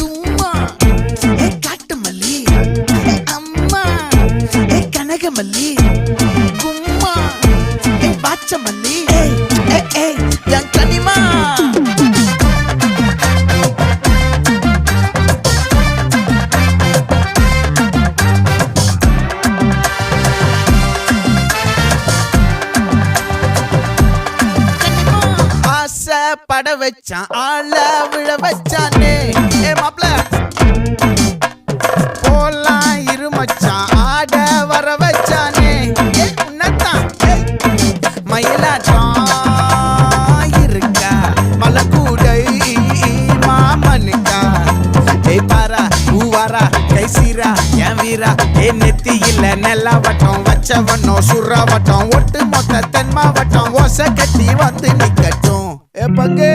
தும்மா. ஏ காட்டு ஏ அம்மா. ஏ கனகமல்லி. கும்மா. ஏ பாச்ச ஏய் ஏய் ஏய் என் கனிமா. பட வச்சான் ஆள விழ வச்ச போலாம் ஆட வர வச்சானே. ஏ உன்னத்தான் ஏய். மயிலாட்டம் இருக்கா? மலக்கூடை மாமனுக்கா? ஏய் பாரா பூவாரா கை சீரா என் வீரா? ஏ நெத்தி இல்ல நெல்லா வட்டம் வச்சவனோ சுறா வட்டம் ஒட்டு மொத்த தென் மாவட்டம் ஓசை கட்டி வந்து நிக்கட்டும். ஏ பங்கே